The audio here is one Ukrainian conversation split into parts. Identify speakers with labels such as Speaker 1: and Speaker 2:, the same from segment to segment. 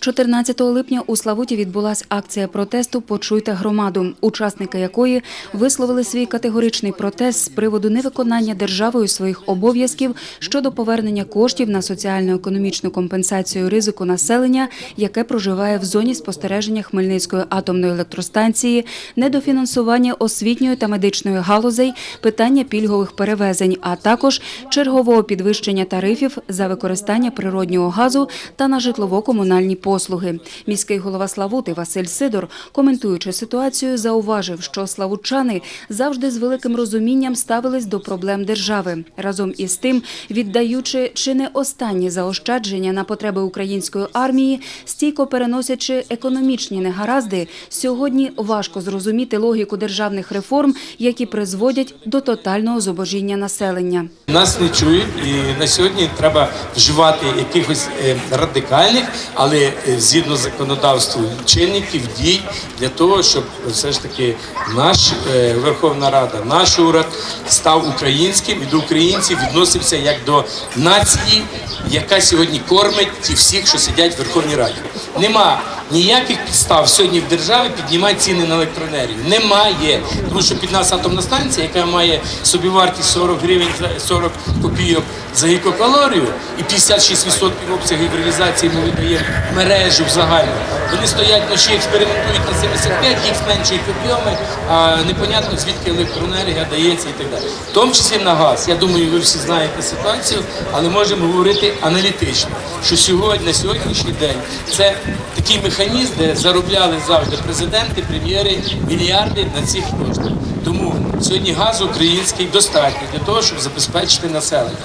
Speaker 1: 14 липня у Славуті відбулася акція протесту Почуйте громаду, учасники якої висловили свій категоричний протест з приводу невиконання державою своїх обов'язків щодо повернення коштів на соціально-економічну компенсацію ризику населення, яке проживає в зоні спостереження Хмельницької атомної електростанції, недофінансування освітньої та медичної галузей, питання пільгових перевезень, а також чергового підвищення тарифів за використання природнього газу та на житлово-комунальні послуги. Міський голова Славути Василь Сидор, коментуючи ситуацію, зауважив, що славутчани завжди з великим розумінням ставились до проблем держави. Разом із тим, віддаючи чи не останні заощадження на потреби української армії, стійко переносячи економічні негаразди, сьогодні важко зрозуміти логіку державних реформ, які призводять до тотального зубожіння населення.
Speaker 2: Нас не чують, і на сьогодні треба вживати якихось е, радикальних, але згідно законодавству чинників дій для того, щоб все ж таки наш е, Верховна Рада, наш уряд став українським і до українців відносився як до нації, яка сьогодні кормить ті всіх, що сидять в Верховній Раді. Нема ніяких підстав сьогодні в державі піднімати ціни на електроенергію. Немає. Тому що під нас атомна станція, яка має собівартість 40 гривень за 40 копійок за гікокалорію і 56% обсягів реалізації ми видаємо в мережу в загальну. Вони стоять вночі, експериментують на 75, їх зменшують об'єми, а непонятно звідки електроенергія дається і так далі. В тому числі на газ. Я думаю, ви всі знаєте ситуацію, але можемо говорити аналітично, що сьогодні, на сьогоднішній день, це такий механізм, де заробляли завжди президенти, прем'єри мільярди на цих коштах. Тому сьогодні газ український достатньо для того, щоб забезпечити населення.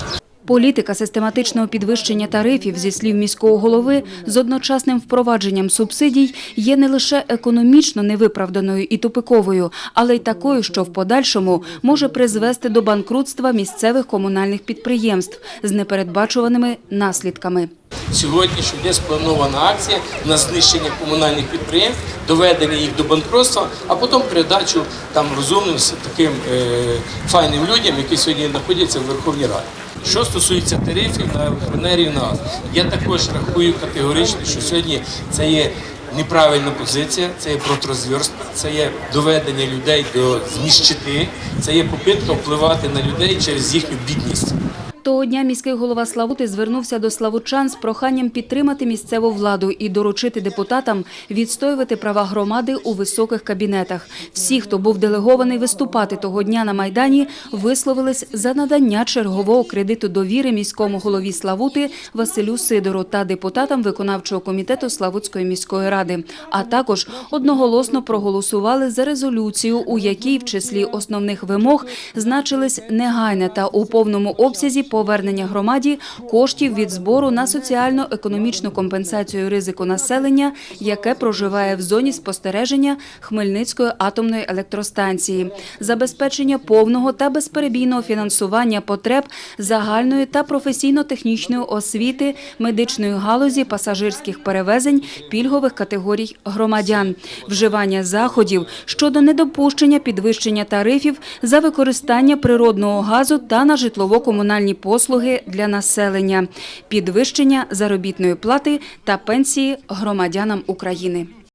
Speaker 1: Політика систематичного підвищення тарифів, зі слів міського голови, з одночасним впровадженням субсидій є не лише економічно невиправданою і тупиковою, але й такою, що в подальшому може призвести до банкрутства місцевих комунальних підприємств з непередбачуваними наслідками.
Speaker 2: Сьогодні що йде спланована акція на знищення комунальних підприємств, доведення їх до банкротства, а потім передачу там розумним таким е, файним людям, які сьогодні знаходяться в Верховній Раді. Що стосується тарифів на електроенергію на газ, я також рахую категорично, що сьогодні це є неправильна позиція, це є протрозверстка, це є доведення людей до зніщити, це є попитка впливати на людей через їхню бідність.
Speaker 1: Того дня міський голова Славути звернувся до славучан з проханням підтримати місцеву владу і доручити депутатам відстоювати права громади у високих кабінетах. Всі, хто був делегований виступати того дня на Майдані, висловились за надання чергового кредиту довіри міському голові Славути Василю Сидору та депутатам виконавчого комітету Славутської міської ради, а також одноголосно проголосували за резолюцію, у якій в числі основних вимог значились негайне та у повному обсязі повернення громаді коштів від збору на соціально-економічну компенсацію ризику населення, яке проживає в зоні спостереження Хмельницької атомної електростанції, забезпечення повного та безперебійного фінансування потреб загальної та професійно-технічної освіти, медичної галузі, пасажирських перевезень, пільгових категорій громадян, вживання заходів щодо недопущення підвищення тарифів за використання природного газу та на житлово-комунальні послуги для населення, підвищення заробітної плати та пенсії громадянам України.